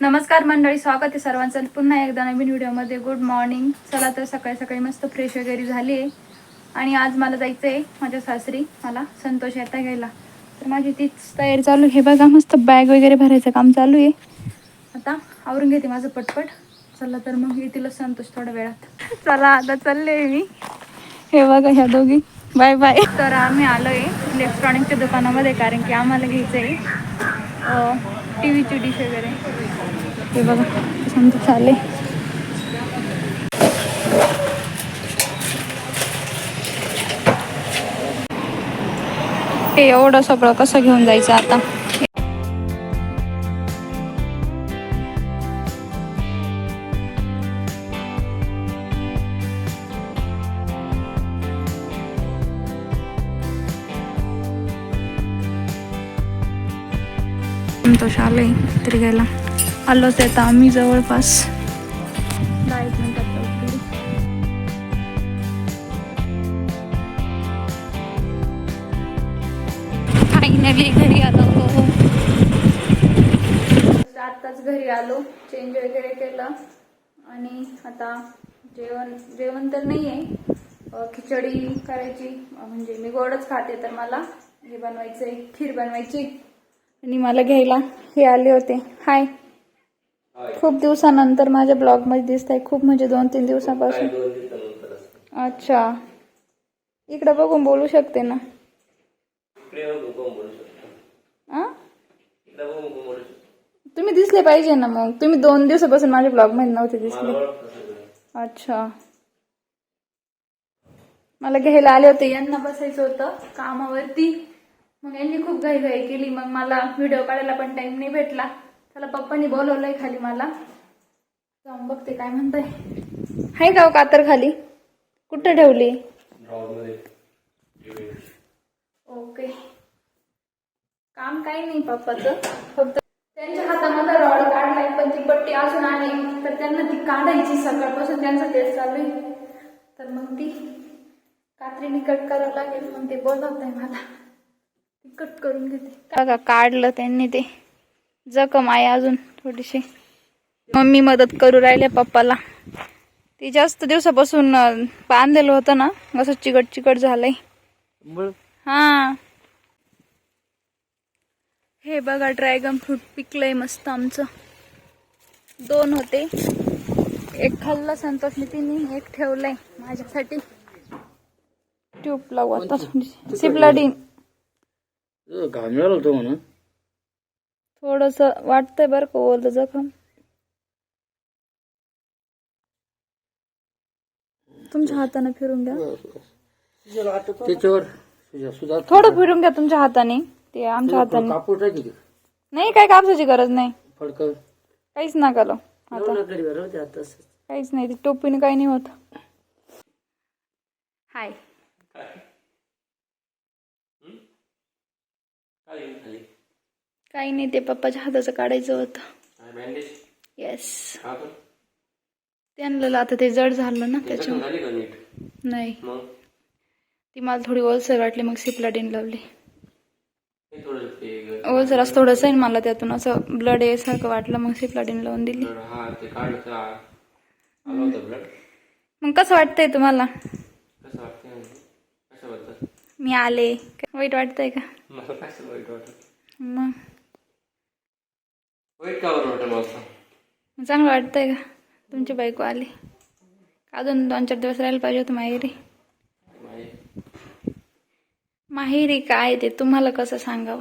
नमस्कार मंडळी स्वागत आहे सर्वांचं. पुन्हा एकदा नवीन व्हिडिओमध्ये गुड मॉर्निंग. चला तर सकाळी सकाळी मस्त फ्रेश वगैरे झाली आहे आणि आज मला जायचं आहे माझ्या सासरी मला संतोष येता घ्यायला. तर माझी तीच तयारी चालू आहे. हे बघा मस्त बॅग वगैरे भरायचं काम चालू आहे. आता आवरून घेते माझं पटपट. चला तर मग येतील संतोष थोड्या वेळात. चला आता चालले मी. हे बघा ह्या दोघी. बाय बाय तर आम्ही आलो आहे इलेक्ट्रॉनिकच्या दुकानामध्ये कारण की आम्हाला घ्यायचं आहे टी व्हीची डिश वगैरे. हे बघा समजा आले ते एवढं सगळं कसं घेऊन जायचं आता? संतोष आले तरी घ्यायला आलोच आता आम्ही जवळपास. दहा एक मिनिटात फायनली घरी आलो. आताच घरी आलो चेंज वगैरे केलं. आणि आता जेवण जेवण तर नाही आहे खिचडी करायची. म्हणजे मी गोडच खाते तर मला. हे बनवायचंय खीर बनवायची. आणि मला घ्यायला हे आले होते. हाय खूप दिवसानंतर माझ्या ब्लॉगमध्ये दिसत आहे खूप म्हणजे दोन तीन दिवसापासून. अच्छा. इकडे बघून बोलू शकते ना? तुम्ही दिसले पाहिजे ना मग. तुम्ही दोन दिवसापासून माझ्या ब्लॉगमध्ये नव्हते दिसले. अच्छा. मला घ्यायला आले होते. यांना बसायचं होतं कामावरती. मग यांनी खूप घाई घाई केली. मग मला व्हिडिओ काढायला पण टाइम नाही भेटला. त्याला पप्पांनी बोलवलंय खाली मला. जाऊन बघते काय म्हणताय. हाय हो कातर खाली. कुठं ठेवली? ओके काम काही नाही पप्पाचं. फक्त त्यांच्या हातामध्ये रॉड काढलाय पण ती पट्टी अजून आली. तर त्यांना ती काढायची सकाळपासून त्यांचा तेच चालू आहे. तर मग ती कात्रीने कट करावं लागेल. मग ते बोलवत आहे मला. कट करून घेते. बघा काढलं त्यांनी ते. जखम आहे अजून थोडीशी. मम्मी मदत करू राहिले पप्पाला. ती जास्त दिवसापासून बांधलेलं होतं ना असं चिकट चिकट झालंय. हा. हे बघा ड्रॅगन फ्रूट पिकलंय मस्त आमचं. दोन होते. एक खाल्लं संतोष तिने एक ठेवलंय माझ्यासाठी. ट्यूब लावू आता. सिप्लाडीन. घामेल होतो म्हणून थोडस वाटतंय बरं का ओलं जखम. तुमच्या हाताने फिरून घ्या. त्याच्यावर सुद्धा थोडं फिरून घ्या तुमच्या हाताने. ते आमच्या हाताने. कापूर टाकी नाही काय कापसाची गरज नाही. फडक. काहीच नका लावू. आता काहीच नाही ते टोपीने काही नाही होत. हाय. काही नाही ते पप्पाच्या हाताचं काढायचं होतं. येस त्यांना आता ते जड झालं ना त्याच्यामुळे. नाही. ती मला थोडी ओलसर वाटली मग सिप्लाडीन लावली. ओलसर असं थोडंसं आहे मला त्यातून असं ब्लड यासारखं वाटलं मग सिप्लाडीन लावून दिली. मग कसं वाटतंय तुम्हाला? कशाबद्दल मी आले. काय वाईट वाटतंय का? मग? वाईट का बरं वाटलं मला चांगलं वाटतंय का? तुमची बायको आली. अजून दोन चार दिवस राहायला पाहिजे होतं माहेरी. माहेरी काय ते? तुम्हाला कसं सांगावं?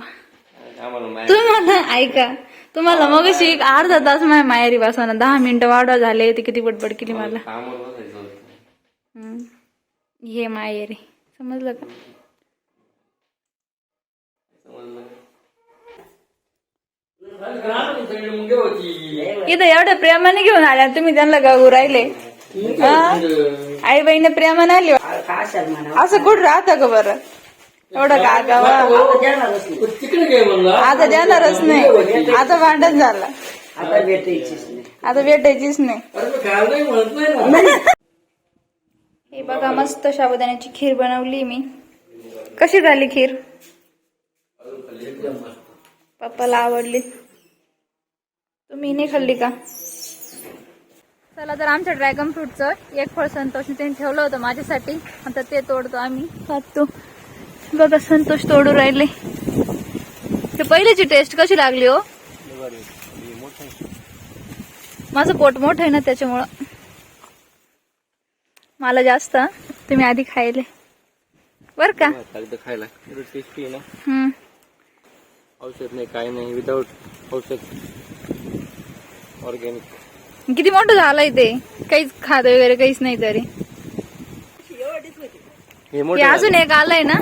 तुम्हाला ऐका. तुम्हाला मग एक अर्धा तास माझ्या माहेरी बसवणार दहा मिनिटं वाढवा झाले ती किती बडबड केली मला. हे माहेरी. समजलं का? इथं एवढ्या प्रेमाने घेऊन आल्या तुम्ही त्यांना गाऊ राहिले. आई बहिणी प्रेमाने आली असं कुठं राहतं का बरं? एवढं का गावा? आता देणारच नाही. आता भांडण झालं. आता भेटायचीच नाही. आता भेटायचीच नाही. अरे मी खायला नाही म्हणत नाही ना हे बघा मस्त साबुदाण्याची खीर बनवली मी. कशी झाली खीर? पप्पाला आवडली. तुम्ही नाही खाल्ली का? चला तर आमच्या ड्रॅगन फ्रूटचं एक फळ संतोष त्यांनी ठेवलं होतं माझ्यासाठी. आता ते तोडतो आम्ही. खातो. बघा संतोष तोडू राहिले. ते पहिल्याची टेस्ट कशी लागली हो? माझं पोट मोठं आहे ना त्याच्यामुळं. मला जास्त तुम्ही आधी खायले. बर का? खायला. टेस्टी आहे ना. हम्म. औषध नाही काही नाही. विदाऊट औषध. ऑर्गॅनिक किती मोठं झालंय ते? काहीच खात वगैरे काहीच नाही तरी. हे हे अजून एक आलंय ना?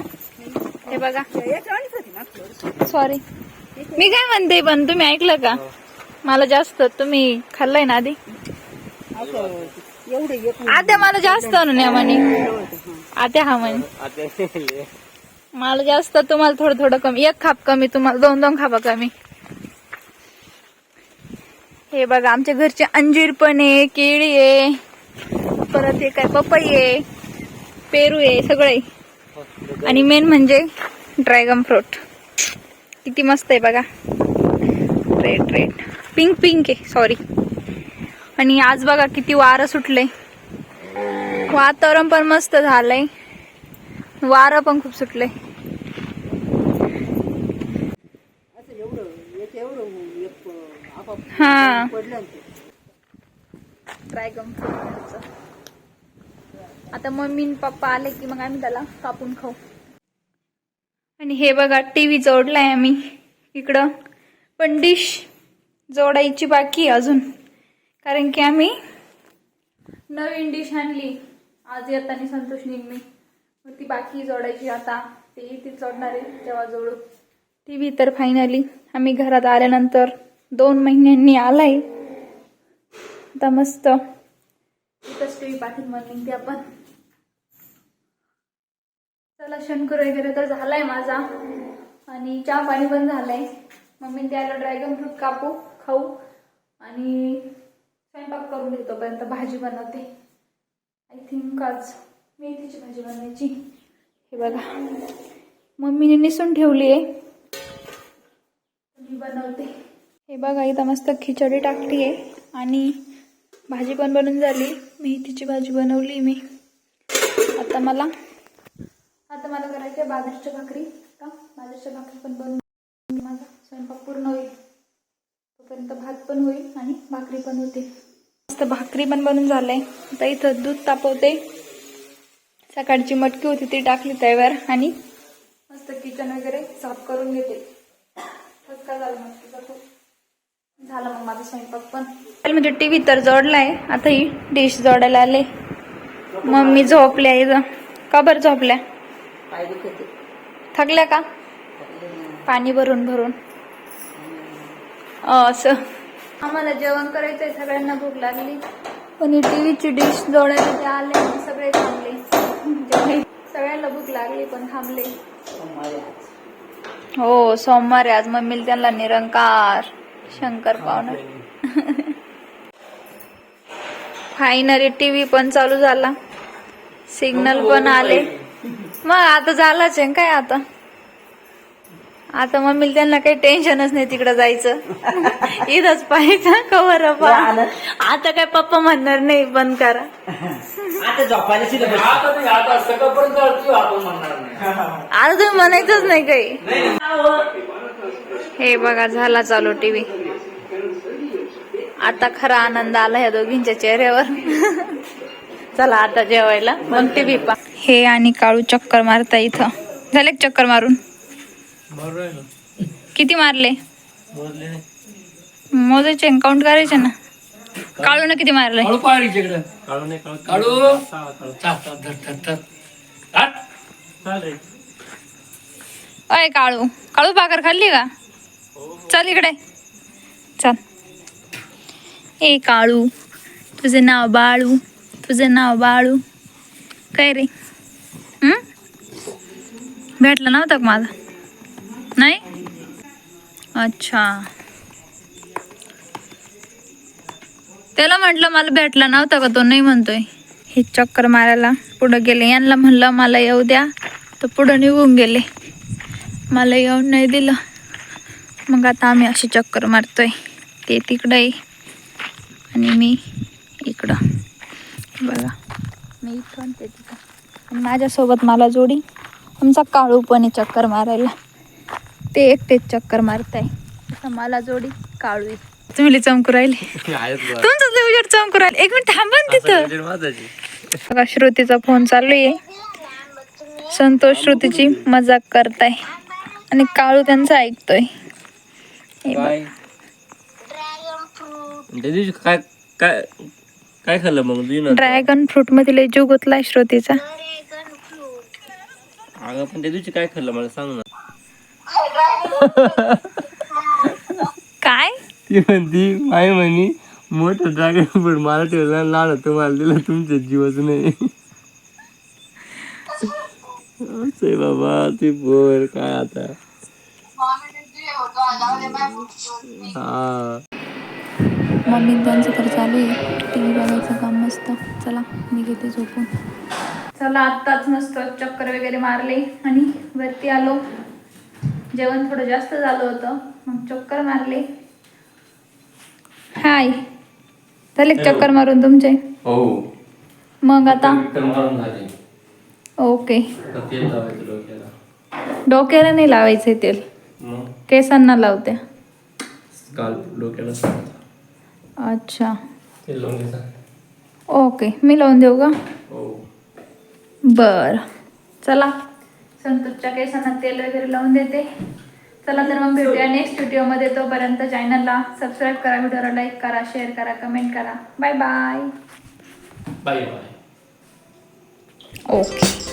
हे बघा. सॉरी मी काय म्हणते पण तुम्ही ऐकलं का? मला जास्त तुम्ही खाल्लंय ना आधी? आता मला जास्त आणून या म्हणे. आता हा म्हणे. मला जास्त तुम्हाला थोडं थोडं कमी. एक खाप कमी तुम्हाला दोन दोन खापा कमी. हे बघा आमच्या घरचे अंजीर पण आहे केळी आहे परत हे काय पपई आहे पेरू आहे सगळे आणि मेन म्हणजे ड्रॅगन फ्रूट किती मस्त आहे बघा. रेड रेड पिंक पिंक आहे सॉरी आणि आज बघा किती वारं सुटलंय. वातावरण पण मस्त झालंय. वारं पण खूप सुटलंय असं एवढं एक एवढं एक आपाप हा. ड्रॅगन फ्रूटचं आता मम्मी पप्पा आले की मग आम्ही त्याला कापून खाऊ. आणि हे बघा टीव्ही जोडलाय आम्ही इकडं. पण डिश जोडायची बाकी अजून. कारण की आम्ही नवीन डिश आणली. आज येताना संतोष मी. मग ती बाकी जोडायची आता. ते ती जोडणार आहे तेव्हा जोडू. टीव्ही तर फायनली आम्ही घरात आल्यानंतर. दोन महिन्यांनी आलाय. आता मस्त. पाठवून मग आपण. चला शंकर वगैरे तर झालाय माझा. आणि चहा पाणी पण झालंय. मम्मी त्याला ड्रॅगन फ्रूट कापू खाऊ. आणि स्वयंपाक करून घेतो पर्यंत भाजी बनवते. आय थिंक आज मेथीची भाजी बनवायची. हे बघा. मम्मीने निसून ठेवली आहे मी बनवते. बघा इथं मस्त खिचडी टाकली आहे आणि भाजी पण बनून झाली. मेथीची भाजी बनवली मी. आता मला आता मला करायचं आहे बाजरीच्या भाकरी. का? बाजरीच्या भाकरी पण बनवून माझा स्वयंपाक पूर्ण होईल. तोपर्यंत भात पण होईल आणि भाकरी पण होते. मस्त भाकरी पण बनवून झालंय. आता इथं दूध तापवते. सकाळची मटकी होती ती टाकली त्यावर आणि मस्त किचन वगैरे साफ करून घेते. ठसका झाला मटकीचा खूप? झाला मग माझा स्वयंपाक पण. म्हणजे टीव्ही तर जोडलाय आता ही डिश जोडायला आले. मम्मी झोपल्या इथं का बरं झोपल्या? आहे. थकल्या का? पाणी भरून भरून. असं. आम्हाला जेवण करायचंय सगळ्यांना भूक लागली. पण ही टीव्हीची डिश जोडायला ते आले सगळे थांबले. सगळ्यांना भूक लागली पण थांबले. हो सोमवार आहे आज मम्मीला त्यांना निरंकार. शंकर पाहुणा फायनली टीव्ही पण चालू झाला. सिग्नल पण आले. मग आता झालाच आहे काय आता? आता मम्मीला त्यांना काही टेन्शनच नाही तिकडे जायचं. इथंच पाहायचं कवर. आता काय पप्पा म्हणणार नाही बंद करा. आता तुम्ही म्हणायचंच नाही काही. हे बघा झाला चालू टीव्ही आता खरा आनंद आला ह्या दोघींच्या चेहऱ्यावर. चला आता जेवायला. मग टीव्ही पा. हे आणि काळू चक्कर मारता इथं. झाले चक्कर मारून? किती मारले? मोजायचे काउंट करायचे ना. काळू ना किती मारले. अय काळू. काळू भाकर खाल्ली का? चल इकडे. चल. ए काळू तुझे नाव बाळू तुझं नाव बाळू. काय रे? भेटला नव्हता का माझा नाही? अच्छा. त्याला म्हटलं मला भेटला नव्हता का तो नाही म्हणतोय. हे चक्कर मारायला पुढं गेले. यांना म्हणलं मला येऊ द्या. तर पुढं निघून गेले. मला येऊन नाही दिलं. मग आता आम्ही अशी चक्कर मारतोय. ते तिकडं आहे. आणि मी इकडं. बघा. मी ते तिथं. आणि माझ्यासोबत मला जोडी. आमचा काळू पण आहे चक्कर मारायला. ते एकटेच चक्कर मारताय. आता मला जोडी काळू आहे तुम्ही चमकू राहिले. तुमचं उजेड चमकू राहिले. एक मिनिट थांबा तिथं. बघा श्रुतीचा फोन चालू आहे. संतोष श्रुतीची मजाक करताय. आणि काळू त्यांचा ऐकतोय. हे त्या दिवशी काय काय काय खाल्लं मग तुझी ड्रॅगन फ्रूटमध्ये लय जीव गुतलाय श्रुतीचा. अगं पण त्या दिवशी काय खाल्लं मला सांग ना. काय? ती म्हणती माय म्हणी मोठं ड्रॅगन फ्रूट मला ठेवलं लहान तुम्हाला दिलं तुमच्या जीवच नाही. असं बाबा ते बोल काय आता? हा. मम्मी त्यांचं तर चालू आहे. टी व्ही बघायचं काम मस्त. चला मी घेते झोपून. चला आत्ताच मस्त चक्कर वगैरे मारले आणि वरती आलो. जेवण थोडं जास्त झालं होतं मग चक्कर मारले. हाय. झाले का चक्कर मारून तुमचे? हो. मग आता? मारून झाले. ओके. तेल लावायचं डोक्याला. डोक्याला नाही लावायचे तेल. मग? केसांना लावते काल डोक्याला अच्छा. तेल लावून घ्यायचं ओके मी लावून देऊ का? हो. बर. चला संतोषच्या केसांना तेल वगैरे लावून देते. चला तर मग भेटूया नेक्स्ट व्हिडिओमध्ये तोपर्यंत चॅनलला सबस्क्राईब करा व्हिडिओला लाईक करा शेअर करा कमेंट करा. Bye bye bye bye okay